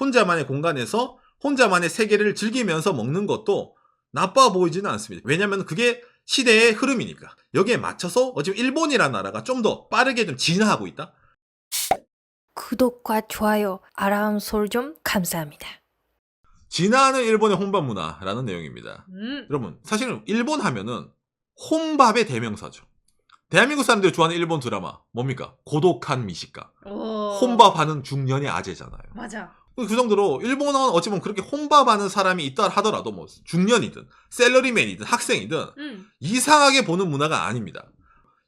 혼자만의 공간에서 혼자만의 세계를 즐기면서 먹는 것도 나빠 보이지는 않습니다. 왜냐하면 그게 시대의 흐름이니까. 여기에 맞춰서 어찌 보면 일본이라는 나라가 좀 더 빠르게 좀 진화하고 있다. 구독과 좋아요, 알람 설정 감사합니다. 진화하는 일본의 혼밥 문화라는 내용입니다. 음. 여러분, 사실은 일본 하면은 혼밥의 대명사죠. 대한민국 사람들이 좋아하는 일본 드라마 뭡니까? 고독한 미식가. 어. 혼밥하는 중년의 아재잖아요. 맞아. 그 정도로 일본은 어찌 보면 그렇게 혼밥하는 사람이 있다 하더라도 뭐 중년이든 셀러리맨이든 학생이든 음. 이상하게 보는 문화가 아닙니다.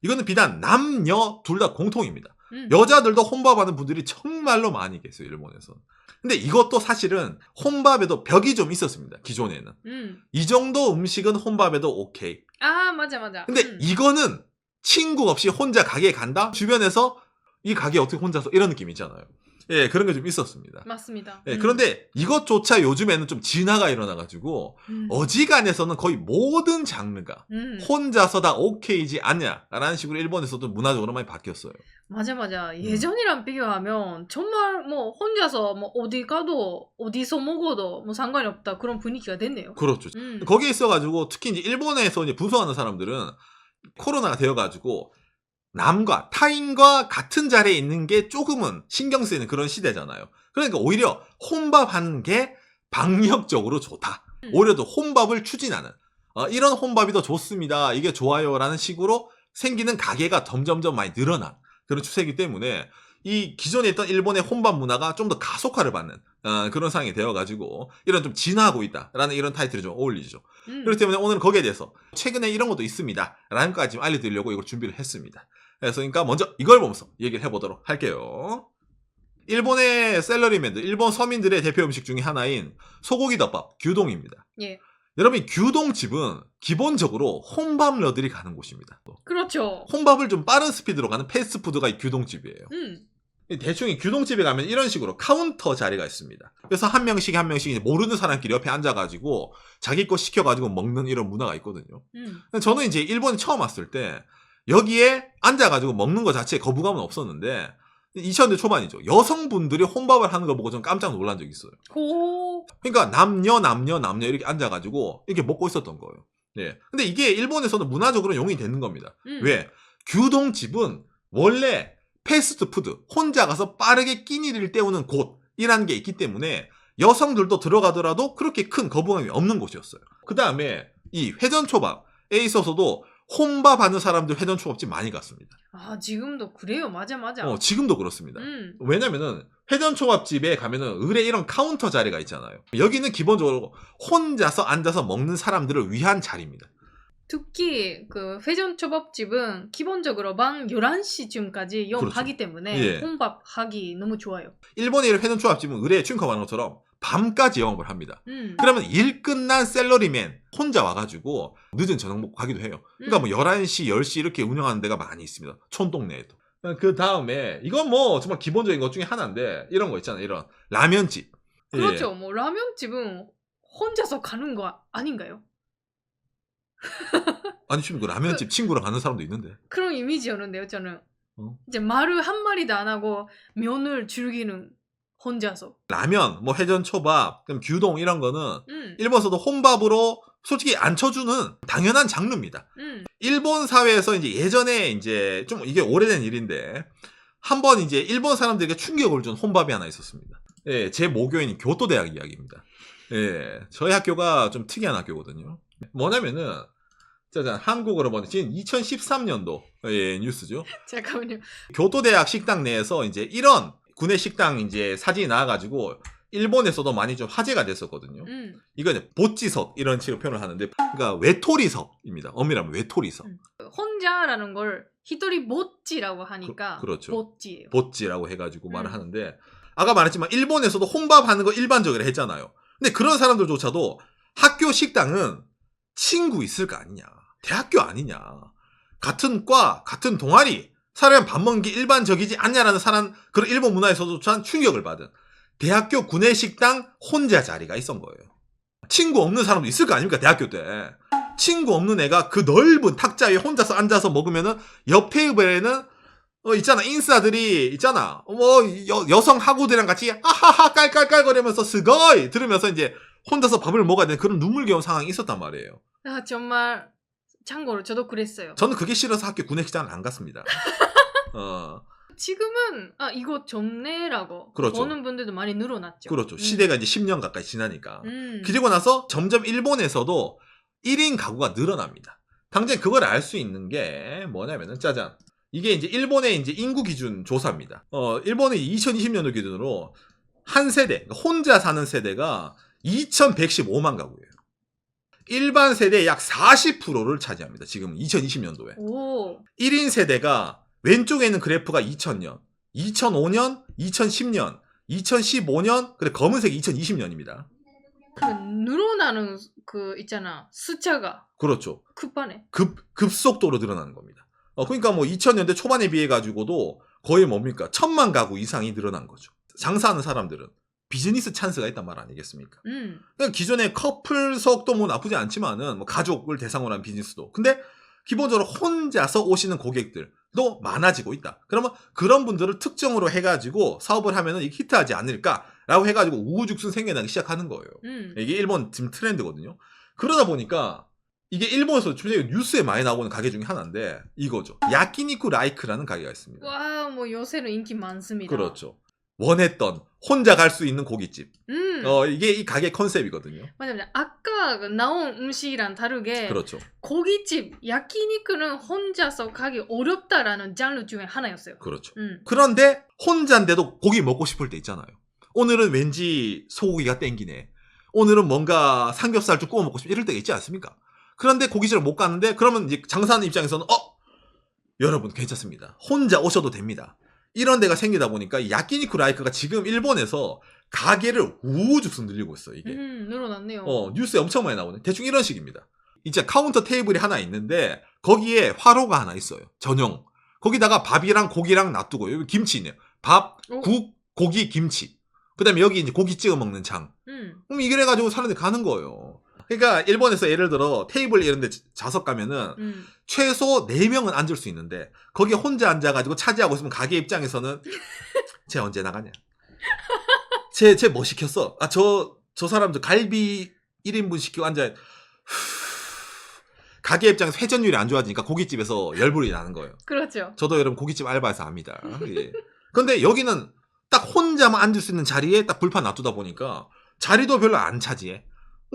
이거는 비단 남녀 둘 다 공통입니다. 음. 여자들도 혼밥하는 분들이 정말로 많이 계세요, 일본에서. 근데 이것도 사실은 혼밥에도 벽이 좀 있었습니다, 기존에는. 음. 이 정도 음식은 혼밥에도 오케이. 아 맞아 맞아. 근데 음. 이거는 친구 없이 혼자 가게에 간다? 주변에서 이 가게 어떻게 혼자서 이런 느낌 있잖아요. 예, 그런 게 좀 있었습니다. 맞습니다. 예, 음. 그런데 이것조차 요즘에는 좀 진화가 일어나가지고 음. 어지간해서는 거의 모든 장르가 음. 혼자서 다 오케이지 않냐라는 식으로 일본에서도 문화적으로 많이 바뀌었어요. 맞아 음. 맞아. 예전이랑 비교하면 정말 뭐 혼자서 뭐 어디 가도 어디서 먹어도 뭐 상관이 없다 그런 분위기가 됐네요. 그렇죠. 음. 거기에 있어가지고 특히 이제 일본에서 이제 부서하는 사람들은 코로나가 되어가지고 남과 타인과 같은 자리에 있는 게 조금은 신경 쓰이는 그런 시대잖아요. 그러니까 오히려 혼밥하는 게 방역적으로 좋다. 음. 오히려 더 혼밥을 추진하는 어, 이런 혼밥이 더 좋습니다. 이게 좋아요라는 식으로 생기는 가게가 점점점 많이 늘어난 그런 추세이기 때문에 이 기존에 있던 일본의 혼밥 문화가 좀 더 가속화를 받는 어, 그런 상황이 되어가지고 이런 좀 진화하고 있다라는 이런 타이틀이 좀 어울리죠. 음. 그렇기 때문에 오늘 거기에 대해서 최근에 이런 것도 있습니다. 라는 것까지 좀 알려드리려고 이걸 준비를 했습니다. 그래서 그러니까 먼저 이걸 보면서 얘기를 해보도록 할게요. 일본의 셀러리맨들, 일본 서민들의 대표 음식 중에 하나인 소고기 덮밥, 규동입니다. 예. 여러분, 이 규동집은 기본적으로 혼밥러들이 가는 곳입니다. 그렇죠. 혼밥을 좀 빠른 스피드로 가는 패스트푸드가 이 규동집이에요. 음. 대충 이 규동집에 가면 이런 식으로 카운터 자리가 있습니다. 그래서 한 명씩 한 명씩 모르는 사람끼리 옆에 앉아가지고 자기 거 시켜가지고 먹는 이런 문화가 있거든요. 음. 저는 이제 일본에 처음 왔을 때 여기에 앉아가지고 먹는 것 자체에 거부감은 없었는데 2000대 초반이죠. 여성분들이 혼밥을 하는 걸 보고 좀 깜짝 놀란 적이 있어요. 고. 그러니까 남녀 남녀 남녀 이렇게 앉아가지고 이렇게 먹고 있었던 거예요. 예. 근데 이게 일본에서는 문화적으로 용인이 되는 겁니다. 음. 왜? 규동집은 원래 패스트푸드, 혼자 가서 빠르게 끼니를 때우는 곳이라는 게 있기 때문에 여성들도 들어가더라도 그렇게 큰 거부감이 없는 곳이었어요. 그 다음에 이 회전초밥에 있어서도 혼밥하는 사람들 회전 초밥집 많이 갔습니다. 아 지금도 그래요. 맞아 맞아. 어, 지금도 그렇습니다. 음. 왜냐면은 회전 초밥집에 가면은 의뢰 이런 카운터 자리가 있잖아요. 여기는 기본적으로 혼자서 앉아서 먹는 사람들을 위한 자리입니다. 특히 그 회전 초밥집은 기본적으로 밤 11시쯤까지 영업하기 때문에 예. 혼밥하기 너무 좋아요. 일본의 회전 초밥집은 의뢰에 춘컵하는 것처럼 밤까지 영업을 합니다. 음. 그러면 일 끝난 셀러리맨 혼자 와가지고 늦은 저녁 먹고 가기도 해요. 그러니까 뭐 11시, 10시 이렇게 운영하는 데가 많이 있습니다. 촌동네에도. 그 다음에 이건 뭐 정말 기본적인 것 중에 하나인데 이런 거 있잖아요. 이런 라면집. 예. 그렇죠. 뭐 라면집은 혼자서 가는 거 아닌가요? 아니 지금 그 라면집 친구랑 가는 사람도 있는데. 그런 이미지였는데요, 저는. 어? 이제 말을 한 마리도 안 하고 면을 즐기는 혼자서. 라면, 뭐 회전초밥, 그럼 규동 이런 거는 음. 일본에서도 혼밥으로 솔직히 안 쳐주는 당연한 장르입니다. 음. 일본 사회에서 이제 예전에 이제 좀 이게 오래된 일인데 한 번 이제 일본 사람들에게 충격을 준 혼밥이 하나 있었습니다. 예, 제 모교인 교토 대학 이야기입니다. 예, 저희 학교가 좀 특이한 학교거든요. 뭐냐면은 짜잔 한국어로 보면 지금 2013년도 예, 뉴스죠. 잠깐만요. 교토 대학 식당 내에서 이제 이런 구내 식당 이제 사진이 나와가지고 일본에서도 많이 좀 화제가 됐었거든요. 음. 이거는 보찌석 이런 식으로 표현을 하는데 그러니까 외톨이석입니다. 엄밀하면 외톨이석. 음. 혼자라는 걸 히토리 모찌라고 하니까 그- 그렇죠. 모찌예요. 보찌라고 해가지고 말을 음. 하는데 아까 말했지만 일본에서도 혼밥하는 거 일반적으로 했잖아요. 근데 그런 사람들조차도 학교 식당은 친구 있을 거 아니냐. 대학교 아니냐. 같은 과, 같은 동아리, 사람 밥 먹는 게 일반적이지 않냐라는 사람, 그런 일본 문화에서조차 충격을 받은 대학교 구내식당 혼자 자리가 있었던 거예요. 친구 없는 사람도 있을 거 아닙니까, 대학교 때. 친구 없는 애가 그 넓은 탁자 위에 혼자서 앉아서 먹으면은 옆 테이블에는 어, 있잖아. 인싸들이, 있잖아. 뭐, 여, 여성 학우들이랑 같이, 아하하, 깔깔깔거리면서, 스거이! 들으면서 이제, 혼자서 밥을 먹어야 되는 그런 눈물겨운 상황이 있었단 말이에요. 아, 정말 참고로 저도 그랬어요. 저는 그게 싫어서 학교 구내식당을 안 갔습니다. 어, 지금은 아 이거 좋네라고 그렇죠. 보는 분들도 많이 늘어났죠. 그렇죠. 음. 시대가 이제 10년 가까이 지나니까. 음. 그리고 나서 점점 일본에서도 1인 가구가 늘어납니다. 당장 그걸 알 수 있는 게 뭐냐면은 짜잔. 이게 이제 일본의 이제 인구 기준 조사입니다. 어, 일본의 2020년도 기준으로 한 세대, 그러니까 혼자 사는 세대가 2,115만 가구예요. 일반 세대의 약 40%를 차지합니다. 지금 2020년도에. 오 1인 세대가 왼쪽에 있는 그래프가 2000년, 2005년, 2010년, 2015년, 그래 검은색이 2020년입니다. 그 늘어나는 그 있잖아 숫자가 그렇죠. 급하네. 급 급속도로 늘어나는 겁니다. 어, 그러니까 뭐 2000년대 초반에 비해 가지고도 거의 뭡니까? 천만 가구 이상이 늘어난 거죠. 장사하는 사람들은 비즈니스 찬스가 있단 말 아니겠습니까? 음 그러니까 기존의 커플석도 뭐 나쁘지 않지만은 뭐 가족을 대상으로 한 비즈니스도. 근데 기본적으로 혼자서 오시는 고객들도 많아지고 있다. 그러면 그런 분들을 특정으로 해가지고 사업을 하면은 히트하지 않을까라고 해가지고 우후죽순 생겨나기 시작하는 거예요. 음. 이게 일본 지금 트렌드거든요. 그러다 보니까 이게 일본에서 최근에 뉴스에 많이 나오는 가게 중에 하나인데 이거죠. 야키니쿠 라이크라는 가게가 있습니다. 와 뭐 요새는 인기 많습니다. 그렇죠. 원했던 혼자 갈 수 있는 고깃집. 음 어 이게 이 가게 컨셉이거든요. 맞아 맞아. 아까 그 나온 음식이랑 다르게 그렇죠. 고깃집 야키니크는 혼자서 가기 어렵다라는 장르 중에 하나였어요. 그렇죠. 음 그런데 혼자인데도 고기 먹고 싶을 때 있잖아요. 오늘은 왠지 소고기가 땡기네. 오늘은 뭔가 삼겹살 좀 구워 먹고 싶 이럴 때가 있지 않습니까? 그런데 고깃집을 못 가는데 그러면 이제 장사하는 입장에서는 어 여러분 괜찮습니다. 혼자 오셔도 됩니다. 이런 데가 생기다 보니까 이 야끼니쿠 라이크가 지금 일본에서 가게를 우후죽순 늘리고 있어 이게. 음, 늘어났네요. 어, 뉴스에 엄청 많이 나오네. 대충 이런 식입니다. 이제 카운터 테이블이 하나 있는데 거기에 화로가 하나 있어요. 전용. 거기다가 밥이랑 고기랑 놔두고 여기 김치 있네요. 밥, 오. 국, 고기, 김치. 그다음에 여기 이제 고기 찍어 먹는 장. 음 그럼 이래 가지고 사람들이 가는 거예요. 그러니까 일본에서 예를 들어 테이블 이런 데 좌석 가면은 음. 최소 4명은 앉을 수 있는데 거기에 혼자 앉아가지고 차지하고 있으면 가게 입장에서는 쟤 언제 나가냐? 쟤 쟤 뭐 시켰어? 아 저 저 사람들 갈비 1인분 시키고 앉아. 가게 입장에서 회전율이 안 좋아지니까 고깃집에서 열불이 나는 거예요. 그렇죠. 저도 여러분 고깃집 알바해서 압니다. 예. 근데 여기는 딱 혼자만 앉을 수 있는 자리에 딱 불판 놔두다 보니까 자리도 별로 안 차지해.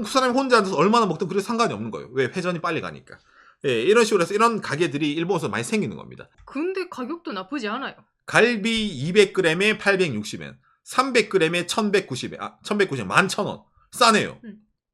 그 사람이 혼자 앉아서 얼마나 먹든 그래 상관이 없는 거예요. 왜 회전이 빨리 가니까. 예, 이런 식으로 해서 이런 가게들이 일본에서 많이 생기는 겁니다. 근데 가격도 나쁘지 않아요. 갈비 200g에 860엔, 300g에 1190엔, 아, 1190엔, 11,000원. 싸네요.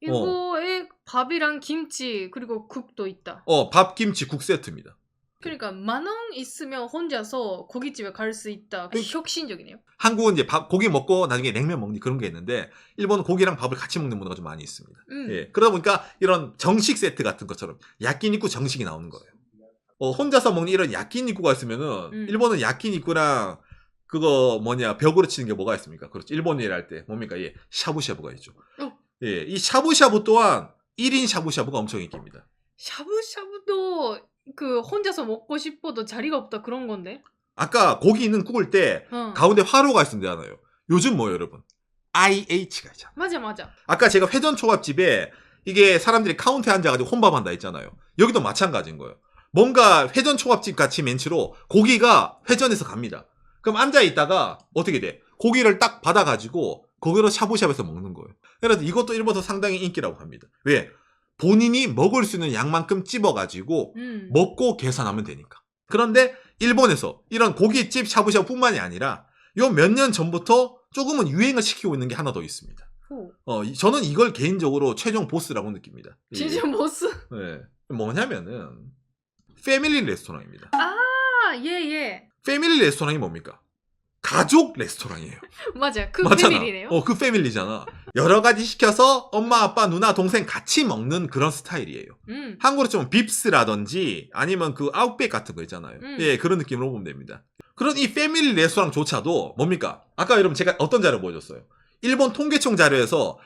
이거에 밥이랑 김치 그리고 국도 있다. 어, 밥, 김치, 국 세트입니다. 그러니까 만 원 있으면 혼자서 고깃집에 갈 수 있다. 그- 혁신적이네요. 한국은 이제 밥, 고기 먹고 나중에 냉면 먹니 그런 게 있는데, 일본은 고기랑 밥을 같이 먹는 문화가 좀 많이 있습니다. 음. 예. 그러다 보니까 이런 정식 세트 같은 것처럼 야끼니쿠 정식이 나오는 거예요. 어, 혼자서 먹는 이런 야끼니쿠가 있으면은 음. 일본은 야끼니쿠랑 그거 뭐냐 벽으로 치는 게 뭐가 있습니까? 그렇죠. 일본 일할 때 뭡니까? 예. 샤브샤브가 있죠. 어. 예. 이 샤브샤브 또한 1인 샤브샤브가 엄청 인기입니다. 샤브샤브도 그 혼자서 먹고 싶어도 자리가 없다 그런 건데. 아까 고기 있는 구울 때 어. 가운데 화로가 있었잖아요. 요즘 뭐예요, 여러분? IH가 있잖아. 맞아 맞아. 아까 제가 회전 초밥집에 이게 사람들이 카운터에 앉아가지고 혼밥한다 했잖아요. 여기도 마찬가지인 거예요. 뭔가 회전 초밥집 같이 멘치로 고기가 회전해서 갑니다. 그럼 앉아 있다가 어떻게 돼? 고기를 딱 받아가지고 거기로 샤브샤브해서 먹는 거예요. 그래서 이것도 일본에서 상당히 인기라고 합니다. 왜? 본인이 먹을 수 있는 양만큼 찝어가지고 음. 먹고 계산하면 되니까. 그런데 일본에서 이런 고깃집 샤브샤브뿐만이 아니라 요 몇 년 전부터 조금은 유행을 시키고 있는 게 하나 더 있습니다. 오. 어, 이- 저는 이걸 개인적으로 최종 보스라고 느낍니다. 이- 진짜 모스. 예. 뭐냐면은 패밀리 레스토랑입니다. 아 예 예. 패밀리 레스토랑이 뭡니까? 가족 레스토랑이에요. 맞아. 그 맞잖아. 비밀이네요. 어, 그 패밀리잖아. 여러 가지 시켜서 엄마, 아빠, 누나, 동생 같이 먹는 그런 스타일이에요. 음. 한국으로 치면 빕스라든지 아니면 그 아웃백 같은 거 있잖아요. 음. 예, 그런 느낌으로 보면 됩니다. 그런 이 패밀리 레스토랑조차도 뭡니까? 아까 여러분 제가 어떤 자료 보여줬어요? 일본 통계청 자료에서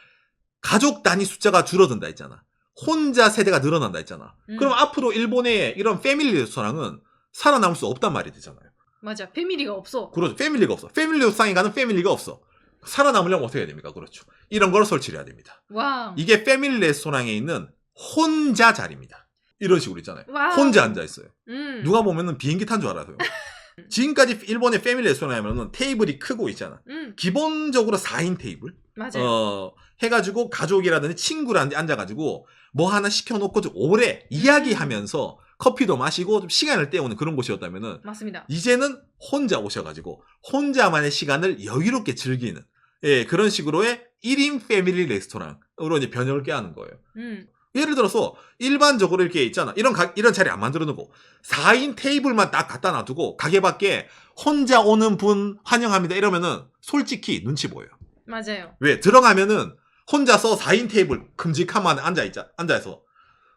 가족 단위 숫자가 줄어든다 했잖아. 혼자 세대가 늘어난다 했잖아. 음. 그럼 앞으로 일본의 이런 패밀리 레스토랑은 살아남을 수 없단 말이 되잖아요. 맞아. 패밀리가 없어. 그렇죠. 패밀리가 없어. 패밀리 옥상에 가는 패밀리가 없어. 살아남으려면 어떻게 해야 됩니까? 그렇죠. 이런 걸 설치를 해야 됩니다. 와. 이게 패밀리 레스토랑에 있는 혼자 자리입니다. 이런 식으로 있잖아요. 와우. 혼자 앉아 있어요. 음. 누가 보면은 비행기 탄 줄 알아서요. 지금까지 일본의 패밀리 레스토랑 하면은 테이블이 크고 있잖아. 음. 기본적으로 4인 테이블. 맞아요. 어, 해가지고 가족이라든지 친구랑 앉아가지고 뭐 하나 시켜놓고 좀 오래 이야기하면서 커피도 마시고 좀 시간을 때우는 그런 곳이었다면은 맞습니다. 이제는 혼자 오셔가지고 혼자만의 시간을 여유롭게 즐기는 예, 그런 식으로의 1인 패밀리 레스토랑으로 이제 변형을 꾀하는 거예요. 음. 예를 들어서 일반적으로 이렇게 있잖아. 이런 가- 이런 자리 안 만들어 놓고 4인 테이블만 딱 갖다 놔두고 가게 밖에 혼자 오는 분 환영합니다. 이러면은 솔직히 눈치 보여요. 맞아요. 왜? 들어가면은 혼자서 4인 테이블 큼직하만 앉아 있자. 앉아서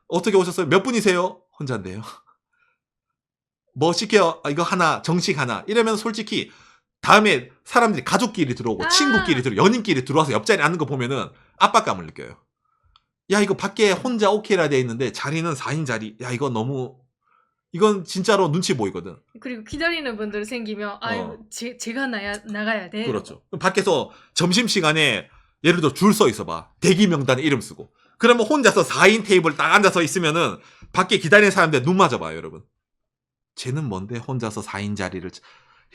어떻게 오셨어요? 몇 분이세요? 혼자인데요. 뭐 시켜? 아, 이거 하나, 정식 하나. 이러면 솔직히 다음에 사람들이 가족끼리 들어오고 아. 친구끼리 들어 연인끼리 들어와서 옆자리에 앉는 거 보면은 압박감을 느껴요. 야, 이거 밖에 혼자 오케이라 돼 있는데 자리는 4인 자리. 야, 이거 너무 이건 진짜로 눈치 보이거든. 그리고 기다리는 분들 생기면 아유 어. 제, 제가 나야, 나가야 돼. 그렇죠. 밖에서 점심 시간에 예를 들어 줄 서 있어 봐. 대기 명단에 이름 쓰고. 그러면 혼자서 4인 테이블 딱 앉아서 있으면은 밖에 기다리는 사람들 눈 맞아봐요, 여러분. 쟤는 뭔데 혼자서 4인 자리를.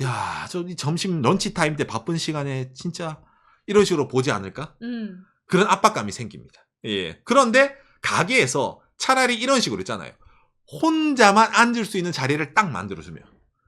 야, 저이 점심 런치 타임 때 바쁜 시간에 진짜 이런 식으로 보지 않을까? 음. 그런 압박감이 생깁니다. 예. 그런데 가게에서 차라리 이런 식으로 있잖아요. 혼자만 앉을 수 있는 자리를 딱 만들어주면.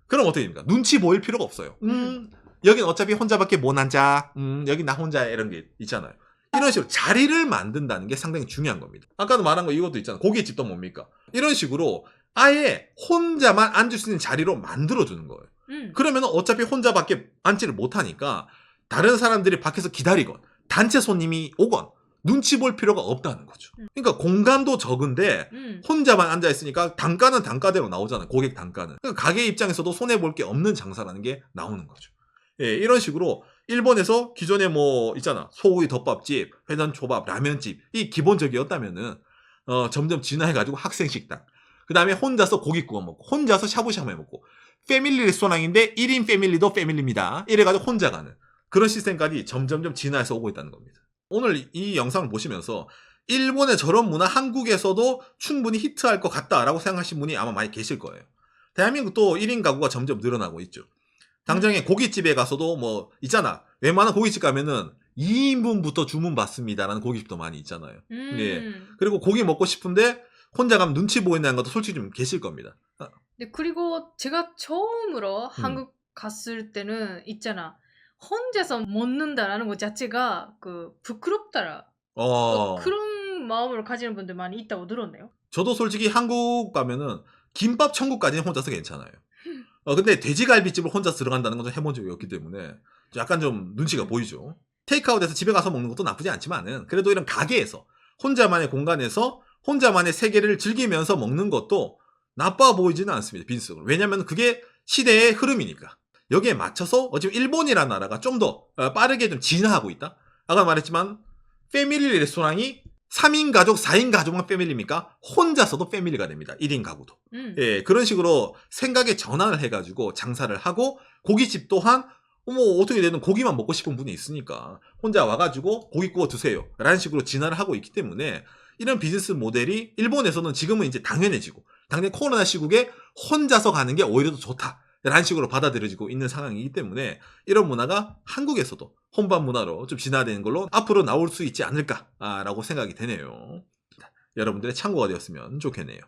그럼 어떻게 됩니까? 눈치 보일 필요가 없어요. 음, 여긴 어차피 혼자밖에 못 앉아. 음, 여기 나 혼자 이런 게 있잖아요. 이런 식으로 자리를 만든다는 게 상당히 중요한 겁니다. 아까도 말한 거 이것도 있잖아. 고깃집도 뭡니까? 이런 식으로 아예 혼자만 앉을 수 있는 자리로 만들어주는 거예요. 음. 그러면 어차피 혼자밖에 앉지를 못하니까 다른 사람들이 밖에서 기다리건 단체 손님이 오건 눈치 볼 필요가 없다는 거죠. 음. 그러니까 공간도 적은데 음. 혼자만 앉아 있으니까 단가는 단가대로 나오잖아요. 고객 단가는. 그러니까 가게 입장에서도 손해 볼 게 없는 장사라는 게 나오는 거죠. 예, 이런 식으로 일본에서 기존에 뭐 있잖아. 소고기 덮밥집, 회전 초밥, 라면집 이 기본적이었다면은 어, 점점 진화해가지고 학생 식당. 그 다음에 혼자서 고기 구워 먹고, 혼자서 샤브샤브 해 먹고, 패밀리 레스토랑인데 1인 패밀리도 패밀리입니다. 이래가지고 혼자 가는 그런 시스템까지 점점점 진화해서 오고 있다는 겁니다. 오늘 이 영상을 보시면서 일본의 저런 문화 한국에서도 충분히 히트할 것 같다라고 생각하신 분이 아마 많이 계실 거예요. 대한민국도 1인 가구가 점점 늘어나고 있죠. 당장에 고깃집에 가서도 뭐 있잖아. 웬만한 고깃집 가면은 2인분부터 주문 받습니다라는 고깃집도 많이 있잖아요. 음. 예. 그리고 고기 먹고 싶은데 혼자 가면 눈치 보인다는 것도 솔직히 좀 계실 겁니다. 아, 네, 그리고 제가 처음으로 음. 한국 갔을 때는 있잖아. 혼자서 먹는다라는 것 자체가 그 부끄럽다라. 어, 어, 그런 마음을 가지는 분들 많이 있다고 들었네요. 저도 솔직히 한국 가면은 김밥 천국까지는 혼자서 괜찮아요. 어, 근데 돼지갈비집을 혼자 들어간다는 건 좀 해본 적이 없기 때문에 약간 좀 눈치가 보이죠. 테이크아웃해서 집에 가서 먹는 것도 나쁘지 않지만은 그래도 이런 가게에서 혼자만의 공간에서 혼자만의 세계를 즐기면서 먹는 것도 나빠 보이지는 않습니다. 빈스적으로. 왜냐면 그게 시대의 흐름이니까. 여기에 맞춰서 어차피 일본이라는 나라가 좀 더 빠르게 좀 진화하고 있다. 아까 말했지만 패밀리 레스토랑이 3인 가족, 4인 가족만 패밀리입니까? 혼자서도 패밀리가 됩니다. 1인 가구도. 음. 예, 그런 식으로 생각의 전환을 해가지고 장사를 하고 고깃집 또한 어머 어떻게 되든 고기만 먹고 싶은 분이 있으니까 혼자 와가지고 고기 구워 드세요 라는 식으로 진화를 하고 있기 때문에 이런 비즈니스 모델이 일본에서는 지금은 이제 당연해지고 당연히 코로나 시국에 혼자서 가는 게 오히려 더 좋다 라는 식으로 받아들여지고 있는 상황이기 때문에 이런 문화가 한국에서도 혼밥 문화로 좀 진화되는 걸로 앞으로 나올 수 있지 않을까라고 생각이 되네요. 여러분들의 참고가 되었으면 좋겠네요